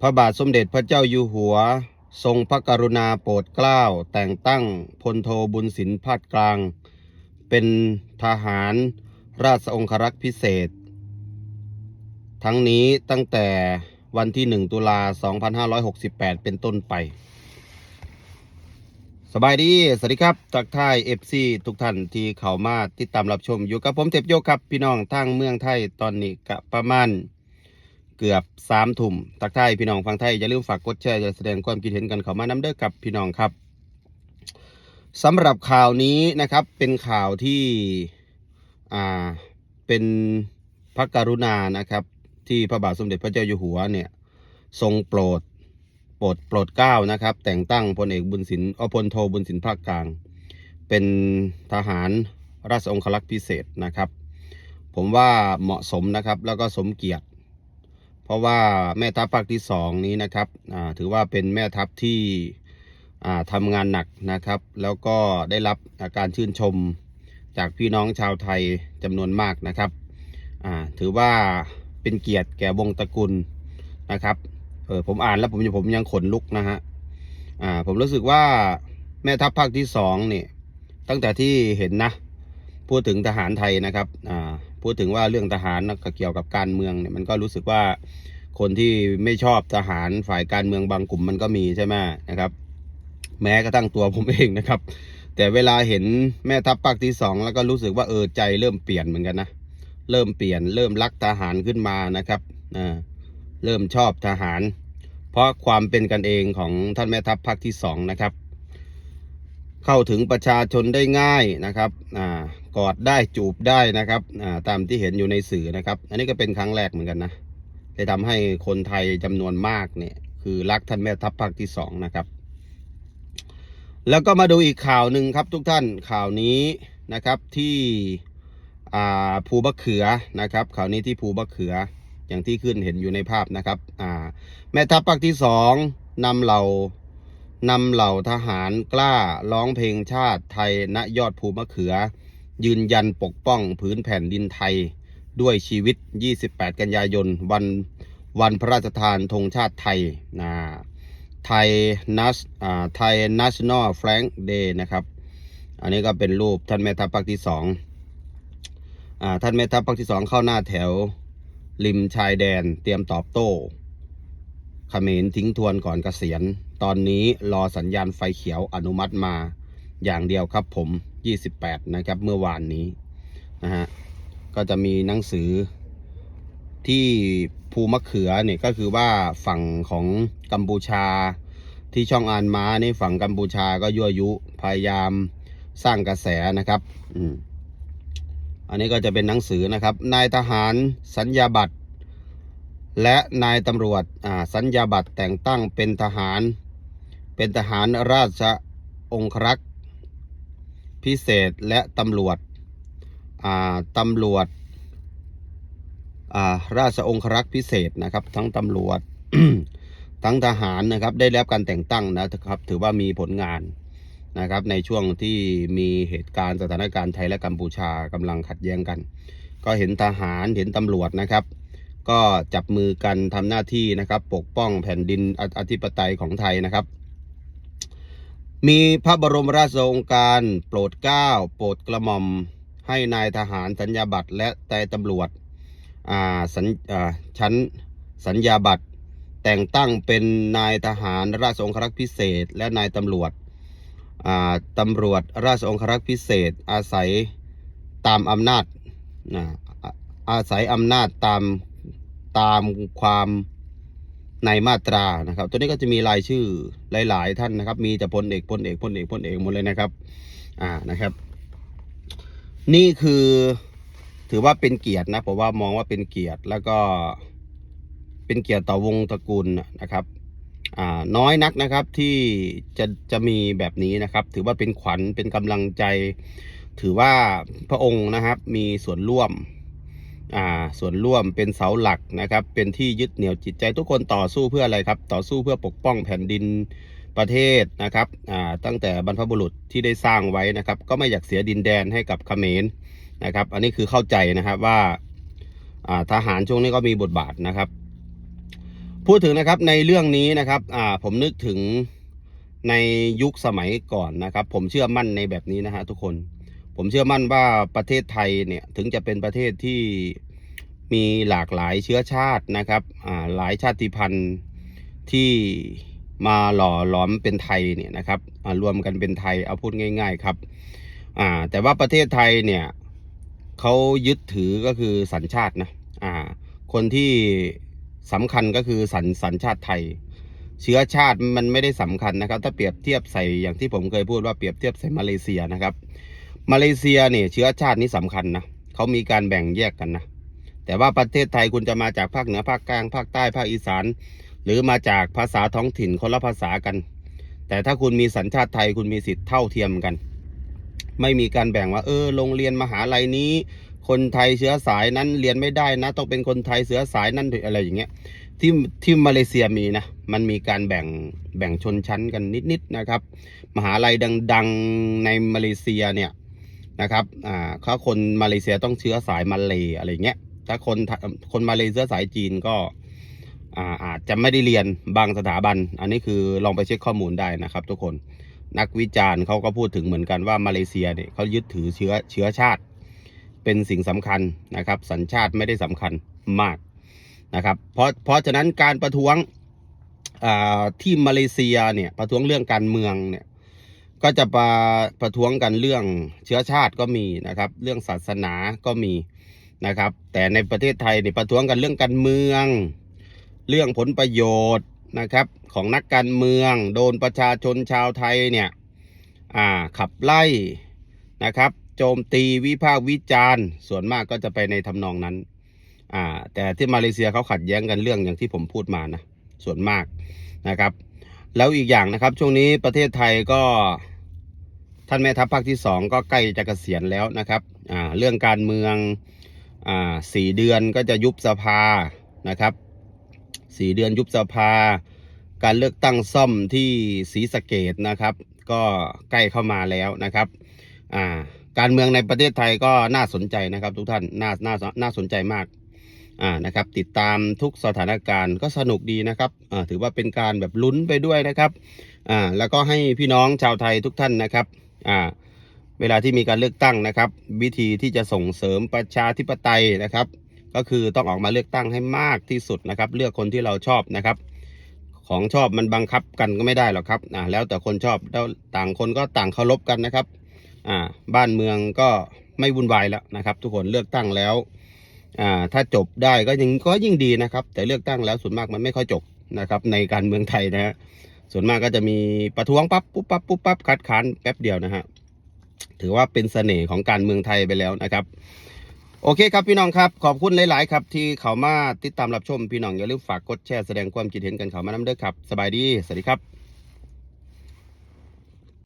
พระบาทสมเด็จพระเจ้าอยู่หัว ทรงพระกรุณาโปรดเกล้า แต่งตั้งพลโทบุญสินพาดกลาง เป็นทหารราชองครักษ์พิเศษ ทั้งนี้ตั้งแต่วันที่ 1 ตุลา 2568 เป็นต้นไป สบายดี สวัสดีครับทักทาย FC ทุกท่านที่เข้ามาติดตามรับชมอยู่กับผมเทพโยครับ พี่น้องทางเมืองไทยตอนนี้กะประมาณ เกือบสามทุ่มทักทายพี่น้องฟังไทยอย่าลืมฝากกดแชร์อย่าแสดงความคิดเห็นกันเข้ามาน้ำเด้อกับพี่น้องครับสำหรับข่าวนี้นะครับเป็นข่าวที่อ่าเป็นพระกรุณานะครับ ที่พระบาทสมเด็จพระเจ้าอยู่หัวเนี่ยทรงโปรดโปรดโปรดเกล้านะครับ แต่งตั้งพลเอกบุญสินอพลโทบุญสินภาคกลาง เป็นทหารราชองครักษ์พิเศษนะครับ ผมว่าเหมาะสมนะครับแล้วก็สมเกียรติ เพราะว่าแม่ทัพภาคที่สองนี้นะครับถือว่าเป็นแม่ทัพที่ทำงานหนักนะครับ แล้วก็ได้รับาการชื่นชมจากพี่น้องชาวไทยจำนวนมากนะครับถือว่าเป็นเกียรติแก่วงตระกูลนะครับเออผมอ่านแล้วผมผมยังขนลุกนะฮะอ่าผมรู้สึกว่าแม่ทัพภาคที่สองเนี่ยตั้งแต่ที่เห็นนะ พูดถึงทหารไทยนะครับอ่า พูดถึงว่าเรื่องทหารนะเกี่ยวกับการเมืองเนี่ยมันก็รู้สึกว่าคนที่ไม่ชอบทหารฝ่ายการเมืองบางกลุ่มมันก็มีใช่ไหมนะครับ แม้กระทั่งตัวผมเองนะครับ แต่เวลาเห็นแม่ทัพภาคที่สองแล้วก็รู้สึกว่าเออใจเริ่มเปลี่ยนเหมือนกันนะเริ่มเปลี่ยนเริ่มรักทหารขึ้นมานะครับอ่าเริ่มชอบทหาร เพราะความเป็นกันเองของท่านแม่ทัพภาคที่สองนะครับ เข้าถึงประชาชนได้ง่ายนะครับอ่ากอดได้จูบได้นะครับอ่าตามที่เห็นอยู่ในสื่อนะครับ อันนี้ก็เป็นครั้งแรกเหมือนกันนะได้ทำให้คนไทยจำนวนมากเนี่ยคือรักท่านแม่ทัพภาคที่สองนะครับ แล้วก็มาดูอีกข่าวหนึ่งครับทุกท่านข่าวนี้นะครับที่อ่าภูบะเขือนะครับข่าวนี้ที่ภูบะเขืออย่างที่ขึ้นเห็นอยู่ในภาพนะครับอ่าแม่ทัพภาคที่สองนำเหล่า นำเหล่าทหารกล้าร้องเพลงชาติไทยณยอดภูมะเขือ ยืนยันปกป้องผืนแผ่นดินไทย ด้วยชีวิต 28 กันยายน วันวันพระราชทานธงชาติไทยนะไทยนัสอ่าไทย national flag day นะครับ อันนี้ก็เป็นรูปท่านแม่ทัพภาคที่สองอ่าท่านแม่ทัพภาคที่สองเข้าหน้าแถวริมชายแดนเตรียมตอบโต้ เขมรทิ้งทวนก่อนเกษียณ ตอนนี้รอสัญญาณไฟเขียวอนุมัติมาอย่างเดียวครับผม 28 นะครับเมื่อวานนี้นะฮะก็จะมีหนังสือที่ภูมะเขือเนี่ยก็คือว่าฝั่งของกัมพูชาที่ช่องอานม้านี่ฝั่งกัมพูชาก็ยั่วยุพยายามสร้างกระแสนะครับ อันนี้ก็จะเป็นหนังสือนะครับ นายทหารสัญญาบัตร และนายตำรวจสัญญาบัตรแต่งตั้งเป็นทหาร เป็นทหารราชองครักษ์พิเศษและตำรวจตำรวจาราชองครักษ์พิเศษนะครับ ทั้งตำรวจทั้งทหารนะครับได้รับการแต่งตั้งนะครับ ถือว่ามีผลงานนะครับ ในช่วงที่มีเหตุการณ์สถานการณ์ไทยและกัมพูชากำลังขัดแย้งกัน ก็เห็นทหารเห็นตำรวจนะครับ ก็จับมือกันทำหน้าที่นะครับ ปกป้องแผ่นดินออธิปไตยของไทยนะครับ มีพระบรมราชโองการโปรดเกล้าโปรดกระหม่อมให้นายทหารสัญญาบัตรและนายตำรวจสัญชั้นสัญญาบัตรแต่งตั้งเป็นนายทหารราชองครักษ์พิเศษ และนายตำรวจตำรวจราชองครักษ์พิเศษ อาศัยตามอำนาจอาศัยอำนาจตาม ตามความในมาตรานะครับ ตัวนี้ก็จะมีรายชื่อหลาย ๆ ท่านนะครับ มีแต่พลเอกพลเอกพลเอกพลเอกหมดเลยนะครับ อ่านะครับ นี่คือถือว่าเป็นเกียรตินะผมว่ามองว่าเป็นเกียรติแล้วก็เป็นเกียรติต่อวงตระกูลนะครับอ่าน้อยนักนะครับที่จะจะมีแบบนี้นะครับ ถือว่าเป็นขวัญเป็นกำลังใจ ถือว่าพระองค์นะครับมีส่วนร่วม อ่าส่วนร่วมเป็นเสาหลักนะครับ เป็นที่ยึดเหนี่ยวจิตใจทุกคนต่อสู้เพื่ออะไรครับ ต่อสู้เพื่อปกป้องแผ่นดินประเทศนะครับอ่าตั้งแต่บรรพบุรุษที่ได้สร้างไว้นะครับ ก็ไม่อยากเสียดินแดนให้กับเขมรนะครับ อันนี้คือเข้าใจนะครับว่าอ่าทหารช่วงนี้ก็มีบทบาทนะครับ พูดถึงนะครับในเรื่องนี้นะครับอ่าผมนึกถึงในยุคสมัยก่อนนะครับ ผมเชื่อมั่นในแบบนี้นะฮะทุกคน ผมเชื่อมั่นว่าประเทศไทยเนี่ยถึงจะเป็นประเทศที่มีหลากหลายเชื้อชาตินะครับหลายชาติพันธุ์ที่มาหล่อหลอมเป็นไทยเนี่ยนะครับรวมกันเป็นไทยเอาพูดง่าย ๆครับแต่ว่าประเทศไทยเนี่ยเขายึดถือก็คือสัญชาตินะคนที่สำคัญก็คือสัญสัญชาติไทย เชื้อชาติมันไม่ได้สำคัญนะครับ ถ้าเปรียบเทียบใส่อย่างที่ผมเคยพูดว่าเปรียบเทียบใส่มาเลเซียนะครับ มาเลเซียเนี่ยเชื้อชาตินี่สำคัญนะเขามีการแบ่งแยกกันนะแต่ว่าประเทศไทยคุณจะมาจากภาคเหนือภาคกลางภาคใต้ภาคอีสาน หรือมาจากภาษาท้องถิ่นคนละภาษากัน แต่ถ้าคุณมีสัญชาติไทยคุณมีสิทธิ์เท่าเทียมกัน ไม่มีการแบ่งว่า เออโรงเรียนมหาลัยนี้ คนไทยเชื้อสายนั้นเรียนไม่ได้นะ ต้องเป็นคนไทยเชื้อสายนั้นอะไรอย่างเงี้ยที่ที่มาเลเซียมีนะ มันมีการแบ่งแบ่งชนชั้นกันนิดๆนะครับ มหาลัยดัง ๆในมาเลเซียเนี่ย นะครับอ่าถ้าคนมาเลเซียต้องเชื้อสายมาเลยอะไรเงี้ยถ้าคนคนมาเลเซียสายจีนก็อ่าอาจจะไม่ได้เรียนบางสถาบัน อันนี้คือลองไปเช็คข้อมูลได้นะครับ ทุกคนนักวิจารณ์เขาก็พูดถึงเหมือนกันว่ามาเลเซียเนี่ยเขายึดถือเชื้อเชื้อชาติ เป็นสิ่งสำคัญนะครับ สัญชาติไม่ได้สำคัญมากนะครับเพราะเพราะฉะนั้นการประท้วงอ่าที่มาเลเซียเนี่ยประท้วงเรื่องการเมืองเนี่ย ก็จะประประท้วงกันเรื่องเชื้อชาติก็มีนะครับ เรื่องศาสนาก็มีนะครับ แต่ในประเทศไทยเนี่ยประท้วงกันเรื่องการเมือง เรื่องผลประโยชน์นะครับของนักการเมือง โดนประชาชนชาวไทยเนี่ยอ่าขับไล่นะครับ โจมตีวิพากษ์วิจารณ์ ส่วนมากก็จะไปในทำนองนั้นอ่าแต่ที่มาเลเซียเขาขัดแย้งกันเรื่องอย่างที่ผมพูดมานะส่วนมากนะครับ แล้วอีกอย่างนะครับช่วงนี้ประเทศไทยก็ ท่านแม่ทัพภาคที่สองก็ใกล้จะเกษียณแล้วนะครับเรื่องการเมืองอสี่เดือนก็จะยุบสภานะครับสี่เดือนยุบสภา การเลือกตั้งซ่อมที่ศรีสะเกดนะครับ ก็ใกล้เข้ามาแล้วนะครับาการเมืองในประเทศไทยก็น่าสนใจนะครับ ทุกท่านน่าน่าน่าสนใจมากอ่านะครับติดตามทุกสถานการณ์ก็สนุกดีนะครับอ่าถือว่าเป็นการแบบลุ้นไปด้วยนะครับอ่าแล้วก็ให้พี่น้องชาวไทยทุกท่านนะครับ อ่าเวลาที่มีการเลือกตั้งนะครับ วิธีที่จะส่งเสริมประชาธิปไตยนะครับ ก็คือต้องออกมาเลือกตั้งให้มากที่สุดนะครับ เลือกคนที่เราชอบนะครับ ของชอบมันบังคับกันก็ไม่ได้หรอกครับอ่าแล้วแต่คนชอบแล้วต่างคนก็ต่างเคารพกันนะครับอ่าบ้านเมืองก็ไม่วุ่นวายแล้วนะครับ ทุกคนเลือกตั้งแล้วอ่าถ้าจบได้ก็ยังก็ยิ่งดีนะครับ แต่เลือกตั้งแล้วส่วนมากมันไม่ค่อยจบนะครับ ในการเมืองไทยนะฮะ ส่วนมากก็จะมีประท้วงปั๊บปุ๊บปั๊บปุ๊บปั๊บคัดค้านแป๊บเดียวนะฮะถือว่าเป็นเสน่ห์ของการเมืองไทยไปแล้วนะครับ โอเคครับพี่น้องครับ ขอบคุณหลาย ๆ ครับ ที่เขามาติดตามรับชมพี่น้องอย่าลืมฝากกดแชร์แสดงความคิดเห็นกันเขามานำเด้อครับ สบายดี สวัสดีครับ